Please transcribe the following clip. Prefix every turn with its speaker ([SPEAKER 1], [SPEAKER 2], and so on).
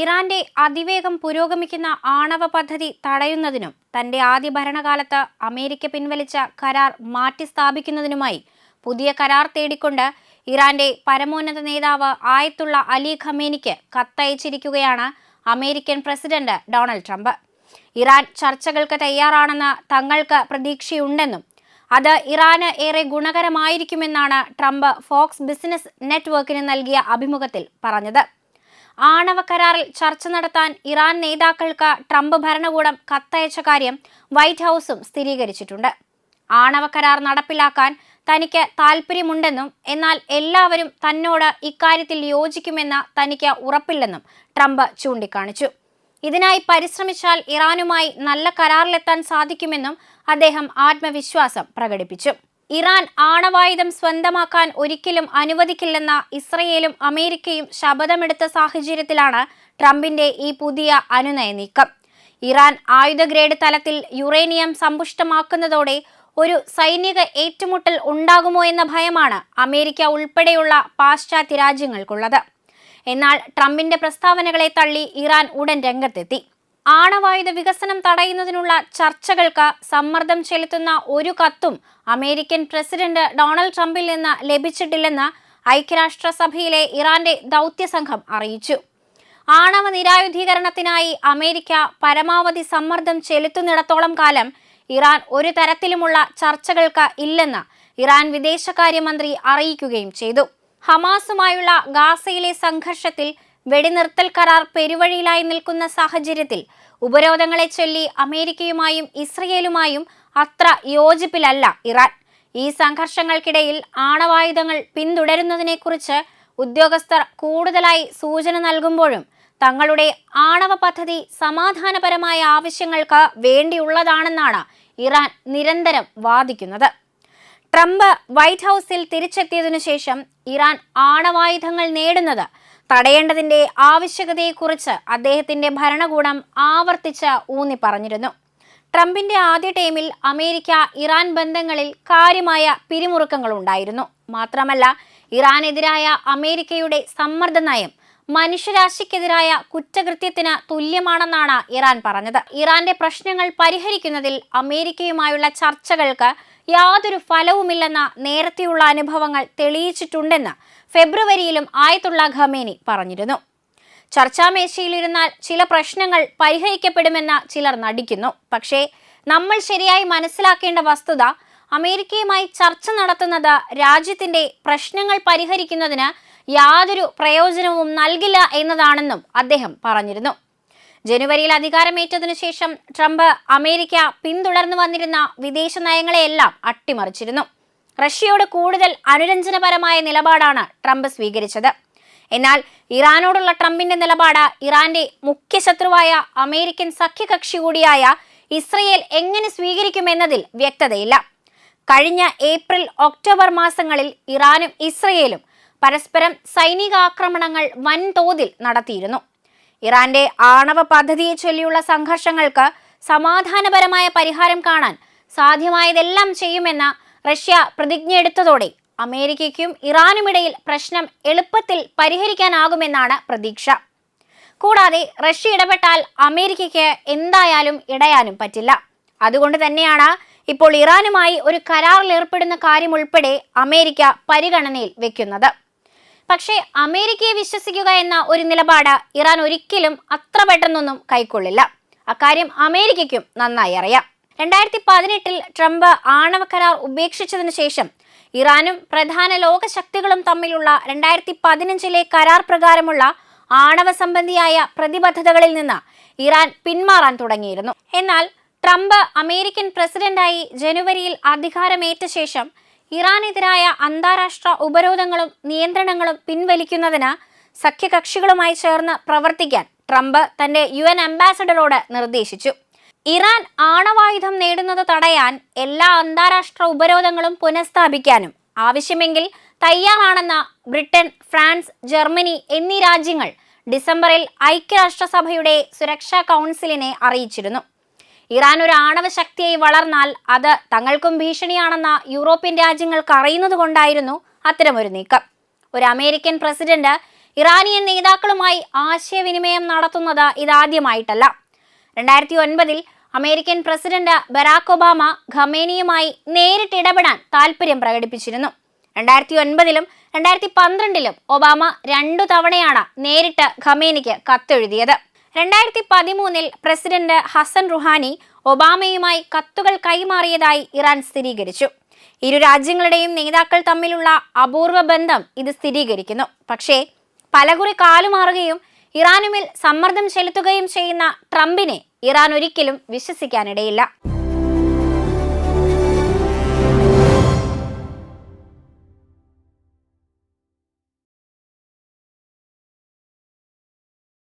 [SPEAKER 1] ഇറാന്റെ അതിവേഗം പുരോഗമിക്കുന്ന ആണവ പദ്ധതി തടയുന്നതിനും തന്റെ ആദ്യ ഭരണകാലത്ത് അമേരിക്ക പിൻവലിച്ച കരാർ മാറ്റിസ്ഥാപിക്കുന്നതിനുമായി പുതിയ കരാർ തേടിക്കൊണ്ട് ഇറാന്റെ പരമോന്നത നേതാവ് ആയത്തുള്ള അലി ഖമേനിക്ക് കത്തയച്ചിരിക്കുകയാണ് American president Donald Trump. Iran ചർച്ചകൾക്ക് തയ്യാറാണെന്ന് തങ്ങൾക്ക് പ്രതീക്ഷയുണ്ടെന്നും അത് ഇറാന് ഏറെ ഗുണകരമായിരിക്കുമെന്നാണ് ട്രംപ് ഫോക്സ് ബിസിനസ് നെറ്റ്വർക്കിന് നൽകിയ അഭിമുഖത്തിൽ പറഞ്ഞത്. ആണവ കരാറിൽ ചർച്ച നടത്താൻ ഇറാൻ നേതാക്കൾക്ക് ട്രംപ് ഭരണകൂടം കത്തയച്ച കാര്യം വൈറ്റ് ഹൗസും സ്ഥിരീകരിച്ചിട്ടുണ്ട്. ആണവ കരാർ നടപ്പിലാക്കാൻ തനിക്ക് താൽപ്പര്യമുണ്ടെന്നും എന്നാൽ എല്ലാവരും തന്നോട് ഇക്കാര്യത്തിൽ യോജിക്കുമെന്ന തനിക്ക് ഉറപ്പില്ലെന്നും ട്രംപ് ചൂണ്ടിക്കാണിച്ചു. ഇതിനായി പരിശ്രമിച്ചാൽ ഇറാനുമായി നല്ല കരാറിലെത്താൻ സാധിക്കുമെന്നും അദ്ദേഹം ആത്മവിശ്വാസം പ്രകടിപ്പിച്ചു. ഇറാൻ ആണവായുധം സ്വന്തമാക്കാൻ ഒരിക്കലും അനുവദിക്കില്ലെന്ന ഇസ്രയേലും അമേരിക്കയും ശപഥമെടുത്ത സാഹചര്യത്തിലാണ് ട്രംപിന്റെ ഈ പുതിയ അനുനയ നീക്കം. ഇറാൻ ആയുധ ഗ്രേഡ് തലത്തിൽ യുറേനിയം സമ്പുഷ്ടമാക്കുന്നതോടെ ഒരു സൈനിക ഏറ്റുമുട്ടൽ ഉണ്ടാകുമോ എന്ന ഭയമാണ് അമേരിക്ക ഉൾപ്പെടെയുള്ള പാശ്ചാത്യ രാജ്യങ്ങൾക്കുള്ളത്. എന്നാൽ ട്രംപിന്റെ പ്രസ്താവനകളെ തള്ളി ഇറാൻ ഉടൻ രംഗത്തെത്തി. ആണവായുധ വികസനം തടയുന്നതിനുള്ള ചർച്ചകൾക്ക് സമ്മർദ്ദം ചെലുത്തുന്ന ഒരു കത്തും അമേരിക്കൻ പ്രസിഡന്റ് ഡൊണാൾഡ് ട്രംപിൽ നിന്ന് ലഭിച്ചിട്ടില്ലെന്ന് ഐക്യരാഷ്ട്രസഭയിലെ ഇറാന്റെ ദൗത്യസംഘം അറിയിച്ചു. ആണവ നിരായുധീകരണത്തിനായി അമേരിക്ക പരമാവധി സമ്മർദ്ദം ചെലുത്തുന്നിടത്തോളം കാലം ഇറാൻ ഒരു തരത്തിലുമുള്ള ചർച്ചകൾക്ക് ഇല്ലെന്ന് ഇറാൻ വിദേശകാര്യമന്ത്രി അറിയിക്കുകയും ചെയ്തു. ഹമാസുമായുള്ള ഗാസയിലെ സംഘർഷത്തിൽ വെടിനിർത്തൽ കരാർ പെരുവഴിയിലായി നിൽക്കുന്ന സാഹചര്യത്തിൽ ഉപരോധങ്ങളെ ചൊല്ലി അമേരിക്കയുമായും ഇസ്രയേലുമായും അത്ര യോജിപ്പിലല്ല ഇറാൻ. ഈ സംഘർഷങ്ങൾക്കിടയിൽ ആണവായുധങ്ങൾ പിന്തുടരുന്നതിനെക്കുറിച്ച് ഉദ്യോഗസ്ഥർ കൂടുതലായി സൂചന നൽകുമ്പോഴും തങ്ങളുടെ ആണവ പദ്ധതി സമാധാനപരമായ ആവശ്യങ്ങൾക്ക് വേണ്ടിയുള്ളതാണെന്നാണ് ഇറാൻ നിരന്തരം വാദിക്കുന്നത്. ട്രംപ് വൈറ്റ് ഹൗസിൽ തിരിച്ചെത്തിയതിനു ശേഷം ഇറാൻ ആണവായുധങ്ങൾ നേടുന്നത് തടയേണ്ടതിന്റെ ആവശ്യകതയെക്കുറിച്ച് അദ്ദേഹത്തിന്റെ ഭരണകൂടം ആവർത്തിച്ച് ഊന്നി പറഞ്ഞിരുന്നു. ട്രംപിന്റെ ആദ്യ ടൈമിൽ അമേരിക്ക ഇറാൻ ബന്ധങ്ങളിൽ കാര്യമായ പിരിമുറുക്കങ്ങൾ ഉണ്ടായിരുന്നു മാത്രമല്ല ഇറാനെതിരായ അമേരിക്കയുടെ സമ്മർദ്ദ നയം മനുഷ്യരാശിക്കെതിരായ കുറ്റകൃത്യത്തിന് തുല്യമാണെന്നാണ് ഇറാൻ പറഞ്ഞത്. ഇറാന്റെ പ്രശ്നങ്ങൾ പരിഹരിക്കുന്നതിൽ അമേരിക്കയുമായുള്ള ചർച്ചകൾക്ക് യാതൊരു ഫലവുമില്ലെന്ന നേരത്തെയുള്ള അനുഭവങ്ങൾ തെളിയിച്ചിട്ടുണ്ടെന്ന് ഫെബ്രുവരിയിലും ആയത്തുള്ള ഖമേനി പറഞ്ഞിരുന്നു. ചർച്ചാമേശയിലിരുന്നാൽ ചില പ്രശ്നങ്ങൾ പരിഹരിക്കപ്പെടുമെന്ന് ചിലർ നടിക്കുന്നു. പക്ഷേ നമ്മൾ ശരിയായി മനസ്സിലാക്കേണ്ട വസ്തുത അമേരിക്കയുമായി ചർച്ച നടത്തുന്നത് രാജ്യത്തിന്റെ പ്രശ്നങ്ങൾ പരിഹരിക്കുന്നതിന് യാതൊരു പ്രയോജനവും നൽകില്ല എന്നതാണെന്നും അദ്ദേഹം പറഞ്ഞിരുന്നു. ജനുവരിയിൽ അധികാരമേറ്റതിനു ശേഷം ട്രംപ് അമേരിക്ക പിന്തുടർന്നു വന്നിരുന്ന വിദേശ നയങ്ങളെയെല്ലാം അട്ടിമറിച്ചിരുന്നു. റഷ്യയോട് കൂടുതൽ അനുരഞ്ജനപരമായ നിലപാടാണ് ട്രംപ് സ്വീകരിച്ചത്. എന്നാൽ ഇറാനോടുള്ള ട്രംപിന്റെ നിലപാട് ഇറാന്റെ മുഖ്യ ശത്രുവായ അമേരിക്കൻ സഖ്യകക്ഷി കൂടിയായ ഇസ്രയേൽ എങ്ങനെ സ്വീകരിക്കുമെന്നതിൽ വ്യക്തതയില്ല. കഴിഞ്ഞ ഏപ്രിൽ ഒക്ടോബർ മാസങ്ങളിൽ ഇറാനും ഇസ്രയേലും പരസ്പരം സൈനികാക്രമണങ്ങൾ വൻതോതിൽ നടത്തിയിരുന്നു. ഇറാന്റെ ആണവ പദ്ധതിയെ ചൊല്ലിയുള്ള സംഘർഷങ്ങൾക്ക് സമാധാനപരമായ പരിഹാരം കാണാൻ സാധ്യമായതെല്ലാം ചെയ്യുമെന്ന റഷ്യ പ്രതിജ്ഞയെടുത്തതോടെ അമേരിക്കയ്ക്കും ഇറാനുമിടയിൽ പ്രശ്നം എളുപ്പത്തിൽ പരിഹരിക്കാനാകുമെന്നാണ് പ്രതീക്ഷ. കൂടാതെ റഷ്യ ഇടപെട്ടാൽ അമേരിക്കയ്ക്ക് എന്തായാലും ഇടയാനും പറ്റില്ല. അതുകൊണ്ട് തന്നെയാണ് ഇപ്പോൾ ഇറാനുമായി ഒരു കരാറിൽ ഏർപ്പെടുന്ന കാര്യംൾപ്പെടെ അമേരിക്ക പരിഗണനയിൽ വെക്കുന്നത്. പക്ഷേ അമേരിക്കയെ വിശ്വസിക്കുക എന്ന ഒരു നിലപാട് ഇറാൻ ഒരിക്കലും അത്ര പെട്ടെന്നൊന്നും കൈക്കൊള്ളില്ല. അക്കാര്യം അമേരിക്കയ്ക്കും നന്നായി അറിയാം. രണ്ടായിരത്തി പതിനെട്ടിൽ ട്രംപ് ആണവ കരാർ ഉപേക്ഷിച്ചതിനു ശേഷം ഇറാനും പ്രധാന ലോകശക്തികളും തമ്മിലുള്ള രണ്ടായിരത്തി പതിനഞ്ചിലെ കരാർ പ്രകാരമുള്ള ആണവ സംബന്ധിയായ പ്രതിബദ്ധതകളിൽ നിന്ന് ഇറാൻ പിന്മാറാൻ തുടങ്ങിയിരുന്നു. എന്നാൽ ട്രംപ് അമേരിക്കൻ പ്രസിഡന്റായി ജനുവരിയിൽ അധികാരമേറ്റ ശേഷം ഇറാനെതിരായ അന്താരാഷ്ട്ര ഉപരോധങ്ങളും നിയന്ത്രണങ്ങളും പിൻവലിക്കുന്നതിന് സഖ്യകക്ഷികളുമായി ചേർന്ന് പ്രവർത്തിക്കാൻ ട്രംപ് തന്റെ യു എൻ അംബാസഡറോട് നിർദ്ദേശിച്ചു. ഇറാൻ ആണവായുധം നേടുന്നത് തടയാൻ എല്ലാ അന്താരാഷ്ട്ര ഉപരോധങ്ങളും പുനഃസ്ഥാപിക്കാനും ആവശ്യമെങ്കിൽ തയ്യാറാണെന്ന ബ്രിട്ടൻ ഫ്രാൻസ് ജർമ്മനി എന്നീ രാജ്യങ്ങൾ ഡിസംബറിൽ ഐക്യരാഷ്ട്രസഭയുടെ സുരക്ഷാ കൗൺസിലിനെ അറിയിച്ചിരുന്നു. ഇറാൻ ഒരു ആണവ ശക്തിയായി വളർന്നാൽ അത് തങ്ങൾക്കും ഭീഷണിയാണെന്ന യൂറോപ്യൻ രാജ്യങ്ങൾക്ക് അറിയുന്നത് കൊണ്ടായിരുന്നു അത്തരമൊരു നീക്കം. ഒരു അമേരിക്കൻ പ്രസിഡന്റ് ഇറാനിയൻ നേതാക്കളുമായി ആശയവിനിമയം നടത്തുന്നത് ഇതാദ്യമായിട്ടല്ല. രണ്ടായിരത്തി ഒൻപതിൽ അമേരിക്കൻ പ്രസിഡന്റ് ബരാക് ഒബാമ ഖമേനിയുമായി നേരിട്ട് ഇടപെടാൻ താൽപ്പര്യം പ്രകടിപ്പിച്ചിരുന്നു. രണ്ടായിരത്തി ഒൻപതിലും രണ്ടായിരത്തി പന്ത്രണ്ടിലും ഒബാമ രണ്ടു തവണയാണ് നേരിട്ട് ഖമേനിക്ക് കത്തെഴുതിയത്. രണ്ടായിരത്തി പതിമൂന്നിൽ പ്രസിഡന്റ് ഹസൻ റുഹാനി ഒബാമയുമായി കത്തുകൾ കൈമാറിയതായി ഇറാൻ സ്ഥിരീകരിച്ചു. ഇരു രാജ്യങ്ങളുടെയും നേതാക്കൾ തമ്മിലുള്ള അപൂർവ ബന്ധം ഇത് സ്ഥിരീകരിക്കുന്നു. പക്ഷേ പലകുറി കാലുമാറുകയും ഇറാനുമേൽ സമ്മർദ്ദം ചെലുത്തുകയും ചെയ്യുന്ന ട്രംപിനെ ഇറാൻ ഒരിക്കലും വിശ്വസിക്കാനിടയില്ല.